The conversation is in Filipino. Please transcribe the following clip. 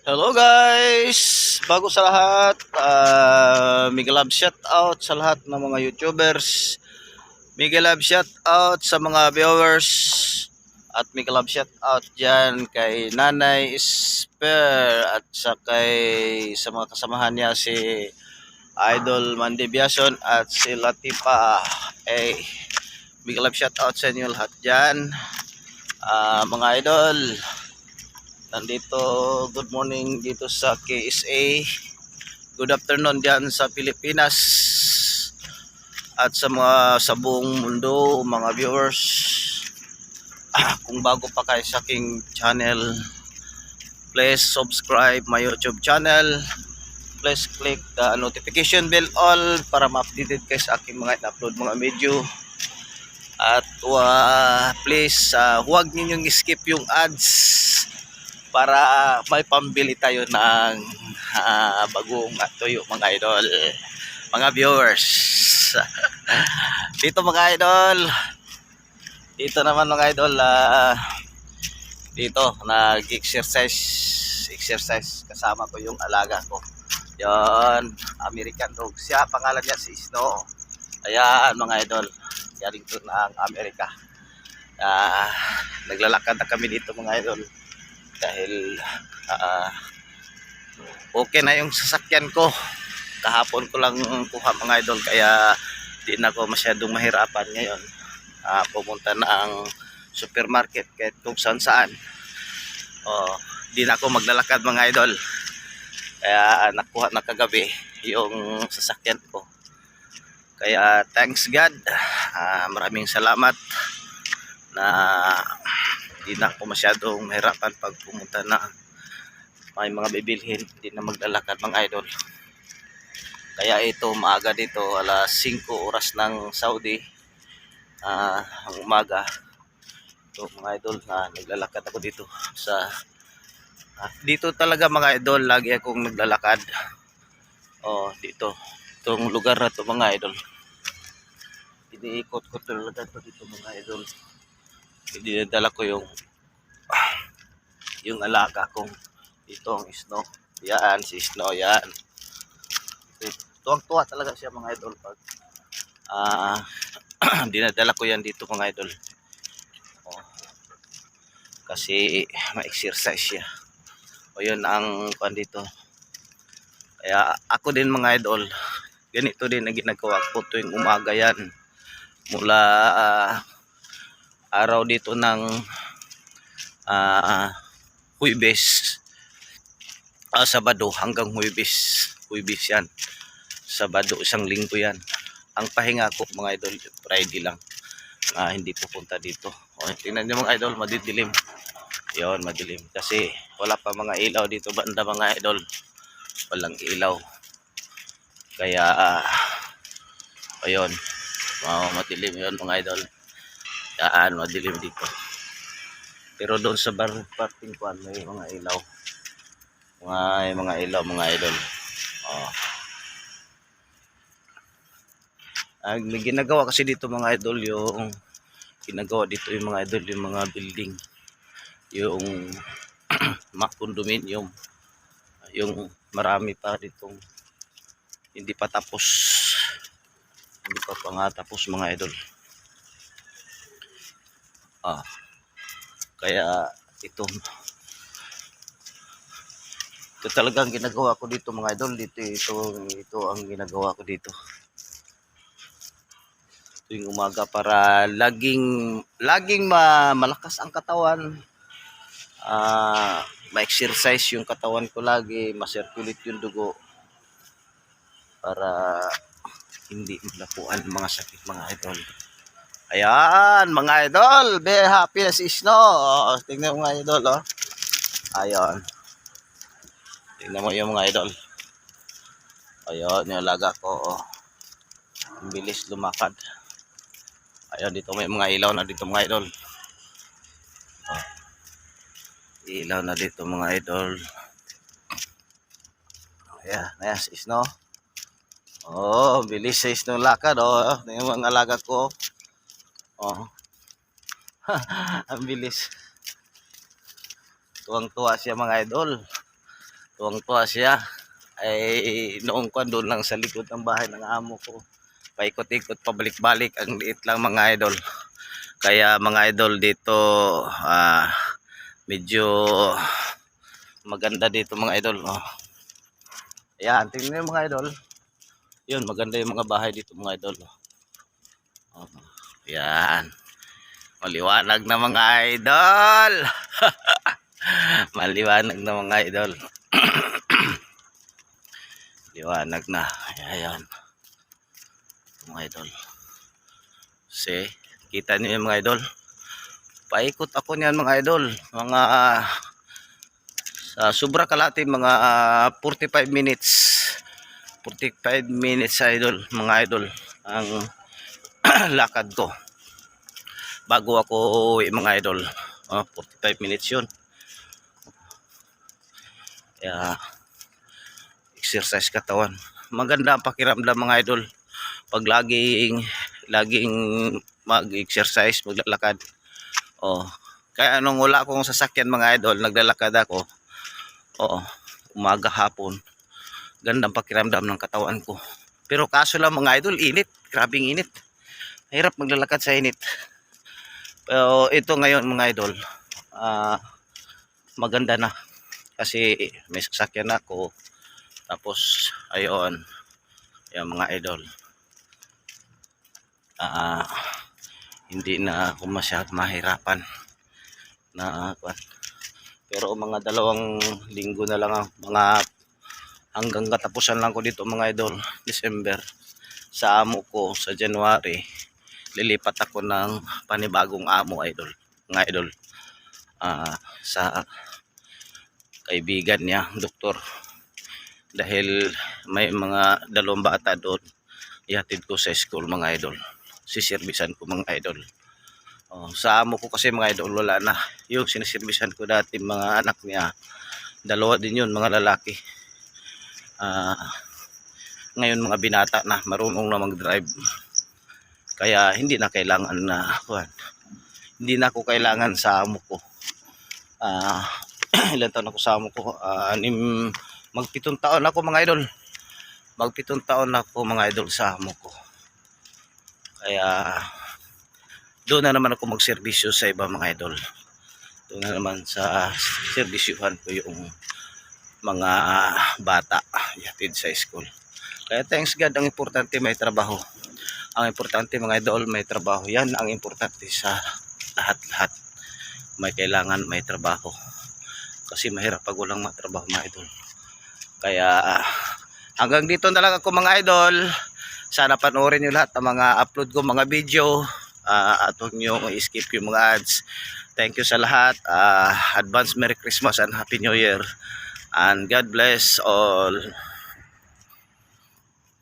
Hello guys! Bago sa lahat, uh, Miguel Love shout out sa lahat ng mga YouTubers. Miguel Love shout out sa mga viewers. At Miguel Love shout out dyan kay Nanay Esper at sa kay sa mga kasamahan niya si Idol Mandy Biason at si Latipa. Eh, Miguel Love shout out sa inyo lahat dyan. Ah, mga idol, Nandito, good morning dito sa KSA. Good afternoon diyan sa Pilipinas. At sa mga sa buong mundo, mga viewers. Ah, kung bago pa kayo sa aking channel, please subscribe my YouTube channel. Please click the notification bell all para ma-updated kayo sa aking mga in-upload mga video. At uh, please, uh, huwag ninyong skip yung ads para may pambili tayo ng uh, bagong tuyo mga idol. Mga viewers. Dito mga idol. Dito naman mga idol uh, dito nag-exercise exercise. Kasama ko yung alaga ko. Yon American dog. Siya pangalan niya si Snow. Ayan mga idol. Galing to ng Amerika. Uh, naglalakad na kami dito mga idol dahil uh, okay na yung sasakyan ko. Kahapon ko lang kuha mga idol kaya di na ako masyadong mahirapan ngayon. Uh, pumunta na ang supermarket kahit kung saan saan. Oh, di na ako maglalakad mga idol. Kaya uh, nakuha na kagabi yung sasakyan ko. Kaya thanks God. Uh, maraming salamat na hindi na ako masyadong mahirapan pag pumunta na. May mga bibilhin hindi na maglalakad mga idol. Kaya ito maaga dito alas 5 oras ng Saudi. Uh, ang umaga. Ito mga idol na naglalakad ako dito sa uh, dito talaga mga idol lagi akong naglalakad. Oh dito. Itong lugar na to mga idol. Iniikot ko talaga to dito mga idol dinadala ko yung yung alaga kong ito ang snow. Yan si snow yan. Tuwang tuwa talaga siya mga idol. Pag uh, dinadala ko yan dito mga idol. Oh, kasi ma-exercise siya. O yun ang kwan dito. Kaya ako din mga idol ganito din ang ginagawa ko tuwing umaga yan. Mula uh, araw dito ng uh, Huibes uh, Sabado hanggang Huibes Huibes yan. Sabado isang linggo yan. Ang pahinga ko mga idol Friday lang. Uh, hindi pupunta dito. O, tingnan nyo mga idol madidilim. Yon madilim. Kasi wala pa mga ilaw dito banda mga idol. Walang ilaw. Kaya uh, ayun. Oh, madilim yon mga idol Yan, madilim dito pero doon sa bar parking kwan may mga ilaw. May mga ilaw mga idol. Oh. Ang ginagawa kasi dito mga idol yung ginagawa dito yung mga idol yung mga building. Yung mga condominium. Yung marami pa ditong hindi pa tapos. Hindi pa pa nga tapos mga idol ah. Kaya ito. Ito talagang ginagawa ko dito mga idol. Dito ito ito ang ginagawa ko dito. Tuwing umaga para laging laging ma, malakas ang katawan. Ah ma-exercise yung katawan ko lagi ma-circulate yung dugo para hindi maglapuan mga sakit mga idol Ayan, mga idol. Be happy na si. Oh, tingnan mo mga idol, oh. Ayan. Tingnan mo yung mga idol. Ayan, yung alaga ko, oh. Ang bilis lumakad. Ayan, dito may mga ilaw na dito mga idol. Oh. Ilaw na dito mga idol. Ayan, ayan si Snow. Oh, bilis si Snow lakad, oh. Tingnan mo ang alaga ko, oh. Oh. Ang bilis. Tuwang-tuwa siya mga idol. Tuwang-tuwa siya. Ay noong ko doon lang sa likod ng bahay ng amo ko. Paikot-ikot, pabalik-balik. Ang liit lang mga idol. Kaya mga idol dito ah, medyo maganda dito mga idol. Oh. Ayan, tingnan niyo mga idol. Yun, maganda yung mga bahay dito mga idol. Oh. Yan. Maliwanag na mga idol. Maliwanag na mga idol. Liwanag na. Ayan. Mga idol. See, kita niyo yung mga idol. Paikot ako niyan mga idol. Mga ah, sa sobra kalati mga ah, 45 minutes. 45 minutes idol, mga idol. Ang lakad ko. Bago ako uwi mga idol. Oh, 45 minutes yun. Kaya exercise katawan. Maganda ang pakiramdam mga idol. Pag laging laging mag-exercise, maglalakad. Oh. Kaya nung wala akong sasakyan mga idol, naglalakad ako. Oo. Umaga hapon. Gandang pakiramdam ng katawan ko. Pero kaso lang mga idol, init. Grabing init. Hirap maglalakad sa init. Pero ito ngayon mga idol, ah maganda na. Kasi may sasakyan ako. Tapos, ayon, yung mga idol. Ah, hindi na ako masyad mahirapan na kwan. Pero mga dalawang linggo na lang ang mga hanggang katapusan lang ko dito mga idol, December. Sa amo ko sa January, lilipat ako ng panibagong amo idol, mga idol. Ah, sa kaibigan niya, doktor. Dahil may mga dalawang bata doon, ihatid ko sa school mga idol. Siservisan ko mga idol. Oh, sa amo ko kasi mga idol wala na. Yung siniservisan ko dati mga anak niya, dalawa din yun mga lalaki. Ah, ngayon mga binata na marunong na mag-drive. Kaya hindi na kailangan na kuwan. Hindi na ako kailangan sa amo ko. Ah, ilan taon ako sa amo ko? Ah, anim, magpitong taon ako mga idol. Magpitong taon ako mga idol sa amo ko. Kaya doon na naman ako magserbisyo sa iba mga idol. Doon na naman sa serbisyuhan ko yung mga bata yatid sa school. Kaya thanks God, ang importante may trabaho. Ang importante mga idol, may trabaho. Yan ang importante sa lahat-lahat. May kailangan may trabaho. Kasi mahirap pag walang matrabaho mga idol. Kaya hanggang dito na ako mga idol. Sana panoorin nyo lahat ng mga upload ko, mga video. Ah, at huwag nyo i-skip yung mga ads. Thank you sa lahat. Ah, advance Merry Christmas and Happy New Year. And God bless all.